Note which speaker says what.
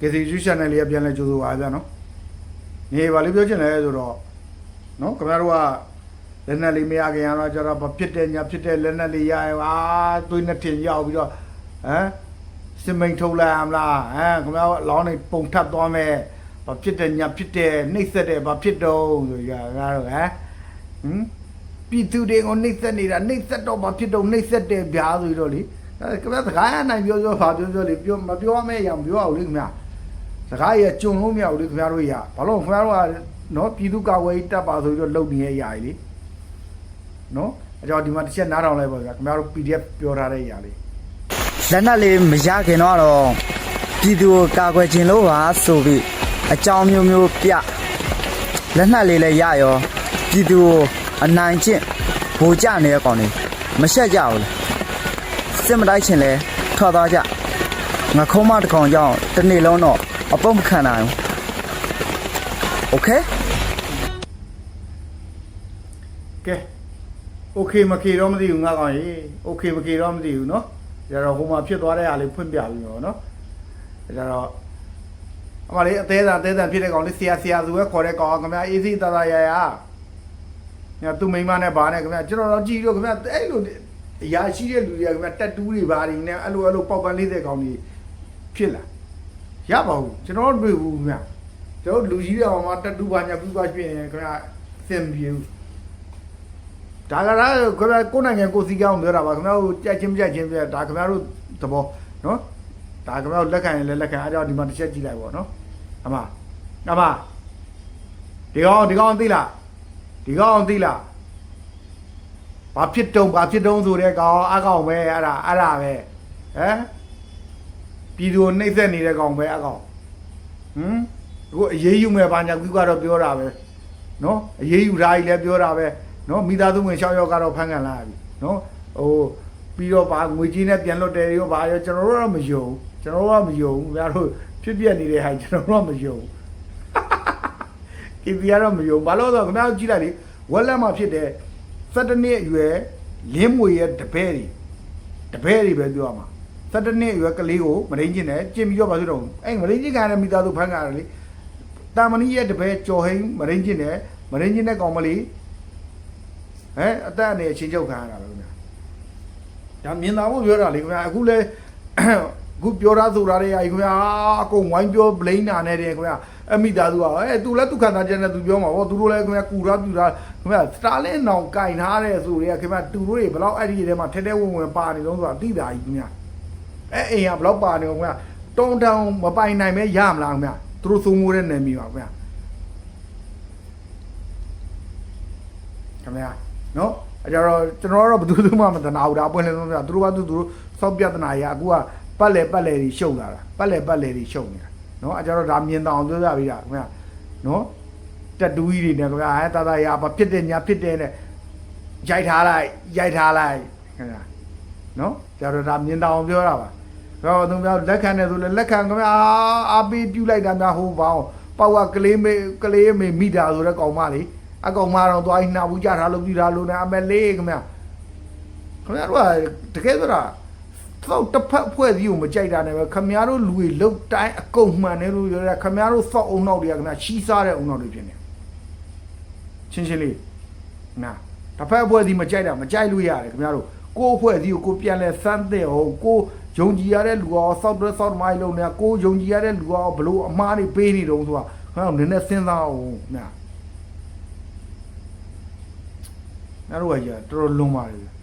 Speaker 1: KCG channel လေးကပြန်လဲကြိုးဆိုပါဗျာနော်နေပါလေးပြောချင်တယ်ဆိုတော့နော်ခင်ဗျားတို့ကလက်နက်လေးမရခင်ရတော့ကျတော့ဘာဖြစ်တယ်ညာဖြစ်တယ်လက်နက်လေးရရင်အာသွေးနှစ်ထင်ရောက်ပြီးတော့ဟမ်စင်မိန်ထုတ်လိုက်ရမလားဟမ်ခင်ဗျားတို့အလောင်းနေပုံထပ်သွားမယ်ဘာဖြစ်တယ်ညာဖြစ်တယ်နှိမ့်ဆက်တယ်ဘာဖြစ်တော့ဆိုရငါတို့ဟမ်ဟမ်ပြည်သူတွေကိုနှိမ့်ဆက်နေတာနှိမ့်ဆက်တော့ဘာဖြစ်တော့နှိမ့်ဆက်တယ်ဗျာဆိုပြီးတော့လေအဲခင်ဗျားစကားရနိုင်ပြောပြောဘာပြောပြောလေပြောမပြောမဲ့ရမပြောအောင်လေခင်ဗျာ စကားရကြုံလို့မရဘူးလေခင်ဗျားတို့ရဘာလို့ခင်ဗျားတို့ကနော်ပြည်သူ့ကာကွယ်ရေးတပ်ပါဆိုပြီးတော့လုပ်နေရအရာကြီးလေနော်အကြောင်းဒီမှာတစ်ချက်နားထောင်လိုက်ပါဗျာခင်ဗျားတို့ PDF ပြောထားတဲ့အရာလေး
Speaker 2: လက်နက်လေးမရခင်တော့တော့ပြည်သူကိုကာကွယ်ခြင်းလို့ပါဆိုပြီးအကြောင်းမျိုးမျိုးပြလက်နက်လေးလည်းရရောပြည်သူကိုအနိုင်ကျင့်ဗိုလ်ကြနေတဲ့ကောင်တွေမရှက်ကြဘူးလေစစ်မတိုက်ချင်လဲထွက်သွားကြငါခုံးမတစ်ကောင်ကြောင့်တစ်နေ့လုံးတော့ အပုတ်မခံနိုင်ဘူးโอเค
Speaker 1: ကဲ okay မကေတော့မသိဘူးငါကောင်ကြီး okay မကေတော့မသိဘူးနော်ဒါတော့ဟိုမှာဖြစ်သွားတဲ့ဟာလေးဖွင့်ပြပြီးတော့နော်ဒါတော့အမလေးအသေးသားအသေးသားဖြစ်တဲ့ကောင်လေးဆရာဆရာဆိုပဲခေါ်တဲ့ကောင်ကခင်ဗျာအေးစီတသာရရညာသူမိန်းမနဲ့ဗာနဲ့ခင်ဗျာကျွန်တော်တော့ကြည့်လို့ခင်ဗျာအဲ့လိုအရာရှိတဲ့လူတွေကခင်ဗျာတက်တူးတွေဗာတွေနဲ့အဲ့လိုအဲ့လိုပေါက်ပန်းလေးတဲ့ကောင်ကြီးဖြစ်လာ ရပါဘူးကျွန်တော်တို့တွေ့ဘူးခင်ဗျာကျွန်တော်လူကြီးတွေအောင်မှာတက်တူးပါညာပြူပါဖြစ်ရင်ခင်ဗျာသင်ပြေဘူးဒါကလည်းခင်ဗျာကိုယ်နိုင်ငံကိုယ်စီကောင်းပြောတာပါခင်ဗျာဟိုကြက်ချင်းပြက်ချင်းပြက်ဒါခင်ဗျာတို့သဘောနော်ဒါခင်ဗျာတို့လက်ခံရင်လည်းလက်ခံအားကြောင့်ဒီမှာတစ်ချက်ကြည့်လိုက်ပါနော်အမအမဒီကောင်ဒီကောင်သိလားဒီကောင်သိလားဘာဖြစ်တုံဘာဖြစ်တုံဆိုတဲ့ကောင်အကောင်ပဲအဲ့ဒါအဲ့ဒါပဲဟမ် ပြည်သူကိုနှိမ့်ဆက်နေတဲ့ကောင်ပဲအကောင်ဟမ်အခုအေးအေးယူမဲ့ဘာညာကူကတော့ပြောတာပဲနော်အေးအေးယူဓာကြီးလည်းပြောတာပဲနော်မိသားစုဝင်6ယောက်ကတော့ဖမ်းခံလာပြီနော်ဟိုပြီးတော့ဗာငွေကြီးနဲ့ပြန်လွတ်တယ်ရောဗာရောကျွန်တော်တို့တော့မယုံကျွန်တော်တို့ကမယုံဘူးခင်ဗျားတို့ဖြစ်ပြနေတဲ့ဟာကျွန်တော်တို့ကမယုံကီပီကတော့မယုံဘာလို့လဲဆိုတော့ခင်ဗျားတို့ကြည့်လိုက်လေဝက်လက်မှာဖြစ်တဲ့17နှစ်အရွယ်လင်းမွေရဲ့တပည့်တွေတပည့်တွေပဲပြောရမှာ 17နှစ်အရွယ်ကလေးကိုမရင်းချင်းနဲ့ကျင်ပြီးတော့ပါဆိုတော့အဲ့မရင်းချင်းကလည်းမိသားစုဖမ်းကြတယ်လေတာမဏိရဲ့တပည့်ကျော်ဟိန်းမရင်းချင်းနဲ့မရင်းချင်းနဲ့ကောင်မလေးဟဲ့အသက်အနေအချင်းချုပ်ခံရတာပဲခင်ဗျာဒါမြင်သာဖို့ပြောတာလေခင်ဗျာအခုလဲအခုပြောတာဆိုတာတွေအကြီးခင်ဗျာအကုန်ဝိုင်းပြော blame နာနေတယ်ခင်ဗျာအမိသားစုကအဲသူလည်းသူခံစားချက်နဲ့သူပြောမှာဗောသူတို့လည်းခင်ဗျာကူရာပြူရာခင်ဗျာစတာလင်းနောင်ကင်ထားတဲ့ဆိုတွေကခင်ဗျာသူတို့တွေဘယ်လောက်အဲ့ဒီထဲမှာထဲထဲဝင်ဝင်ပါနေလုံးဆိုတာသိတာကြီးခင်ဗျာ အဲအိမ်ကဘယ်လောက်ပါနေခင်ဗျာတုံတောင်မပိုင်နိုင်မဲရမလားခင်ဗျာသူတို့သုံးမိုးတဲ့နယ်မြေပါခင်ဗျာခင်ဗျာနော်အဲကြတော့ကျွန်တော်ကတော့ဘယ်သူမှမတနာဘူးဒါအပွင့်လင်းဆုံးပြသူတို့ကသူတို့စောက်ပြဿနာကြီးအခုကပတ်လေပတ်လေတွေရှုပ်လာတာပတ်လေပတ်လေတွေရှုပ်နေတာနော်အဲကြတော့ဒါမြင်တောင်ပြောကြပြီလားခင်ဗျာနော်တက်တူးကြီးတွေနဲ့ခင်ဗျာအဲတာတာရဘာဖြစ်တယ်ညာဖြစ်တယ်နဲ့ရိုက်ထားလိုက်ရိုက်ထားလိုက်ခင်ဗျာ နော်ကြတော့ဒါမြင်တောင်ပြောတာပါတော့သူများလက်ခံတယ်ဆိုလဲလက်ခံခင်ဗျာအာပေးပြူလိုက်တာများဟိုပေါင်းပေါက်ကလေးမေကလေးမေမိတာဆိုတဲ့ကောင်မလေးအကောင်မတော့သွားနှာဘူးကြထားလို့ပြထားလို့နဲ့အမဲလေးခင်ဗျာခင်ဗျာတို့ကတကယ်ဆိုတာတော့တစ်ဖက်ဖွဲ့စည်းကိုမကြိုက်တာနဲ့ပဲခမရတို့လူတွေလုတ်တိုင်းအကုန်မှန်တယ်လို့ပြောတယ်ခမရတို့စောက်အုံနောက်တွေကခင်ဗျာရှီးစားတဲ့အုံနောက်တွေဖြစ်နေချင်းချင်းလေးနာတစ်ဖက်ဖွဲ့စည်းမကြိုက်တာမကြိုက်လို့ရတယ်ခင်ဗျာတို့ ကိုယ်ဖွဲ့စည်းကိုကိုပြန်လဲစမ်းတဲ့ဟုတ်ကိုယုံကြည်ရတဲ့လူရောစောက်တဲ့စောက်မိုင်းလုံးနဲ့ကိုယုံကြည်ရတဲ့လူရောဘလို့အမားတွေပေးနေတုံးဆိုတာခင်ဗျာတို့နည်းနည်းစဉ်းစားအောင်နာနာတို့ကကြာတော်တော်လွန်ပါတယ်